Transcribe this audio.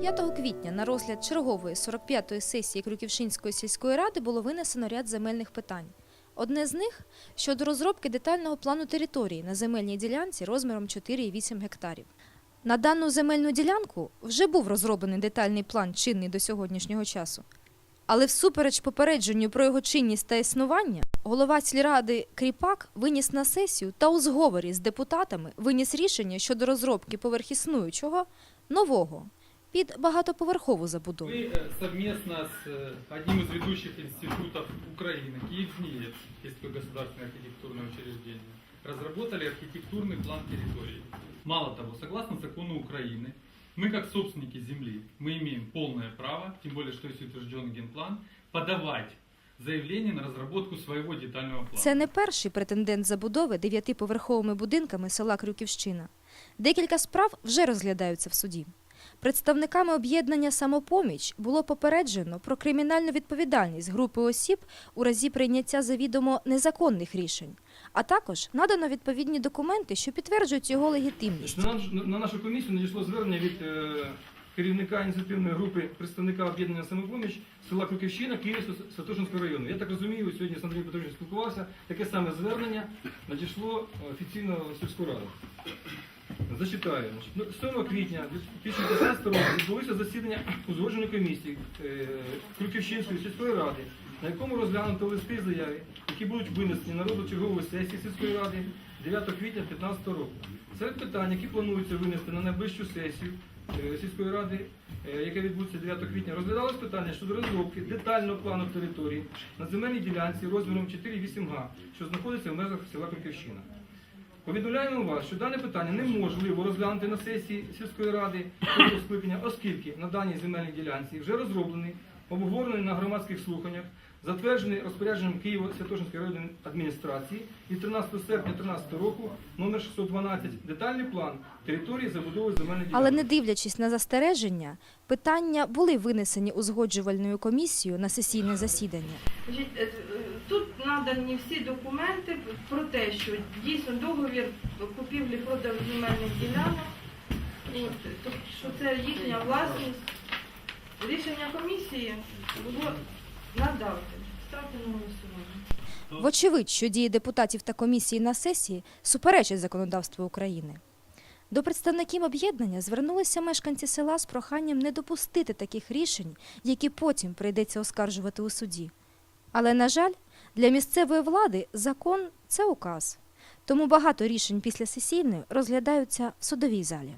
5 квітня на розгляд чергової 45-ї сесії Крюківшинської сільської ради було винесено ряд земельних питань. Одне з них щодо розробки детального плану території на земельній ділянці розміром 4,8 гектарів. На дану земельну ділянку вже був розроблений детальний план, чинний до сьогоднішнього часу. Але всупереч попередженню про його чинність та існування, голова сільради Кріпак виніс на сесію та у зговорі з депутатами виніс рішення щодо розробки поверхіснуючого нового під багатоповерхову забудову. Вы э, совместно с э, одним из ведущих институтов Украины, Киев-НИЕП, есть такое государственное архитектурное учреждение, разработали архитектурный план территории. Мало того, согласно закону Украины, мы как собственники земли, мы имеем полное право, тем более, что есть утвержден генплан, подавать заявление на разработку своего детального плана. Це не перший претендент забудови дев'ятиповерховими будинками села Крюківщина. Декілька справ вже розглядаються в суді. Представниками об'єднання «Самопоміч» було попереджено про кримінальну відповідальність групи осіб у разі прийняття завідомо незаконних рішень, а також надано відповідні документи, що підтверджують його легітимність. На, нашу комісію надійшло звернення від е, керівника ініціативної групи представника об'єднання самопоміч села Круківщина Київського Святошинського району. Я так розумію, сьогодні з Андрієм Петровичем спілкувався. Таке саме звернення надійшло е, офіційно в сільську раду. Зачитаю. Ну, 7 квітня 2015 року відбулося засідання узгодженої комісії е, Крюківщинської сільської ради, на якому розглянуто листи заяви, які будуть винесені на розгляд чергової сесії сільської ради 9 квітня 2015 року. Серед питань, які планується винести на найближчу сесію е, сільської ради, е, яка відбудеться 9 квітня, розглядалось питання щодо розробки детального плану території на земельній ділянці розміром 4,8 га, що знаходиться в межах села Крюківщина. Повідомляємо вас, що дане питання неможливо розглянути на сесії сільської ради цього скликання, оскільки на даній земельній ділянці вже розроблений, обговорений на громадських слуханнях, затверджений розпорядженням Києво-Святошинської районної адміністрації від 13 серпня 2013 року номер 612 детальний план території забудови земельної ділянки. Але не дивлячись на застереження, питання були винесені узгоджувальною комісією на сесійне засідання. Надані всі документи про те, що дійсно договір купівлі продажу земельних ділянок, що це їхня власність. Рішення комісії було надати. Ставте на голосування. Вочевидь, що дії депутатів та комісії на сесії суперечать законодавству України. До представників об'єднання звернулися мешканці села з проханням не допустити таких рішень, які потім прийдеться оскаржувати у суді. Але, на жаль, для місцевої влади закон це указ. Тому багато рішень після сесійної розглядаються в судовій залі.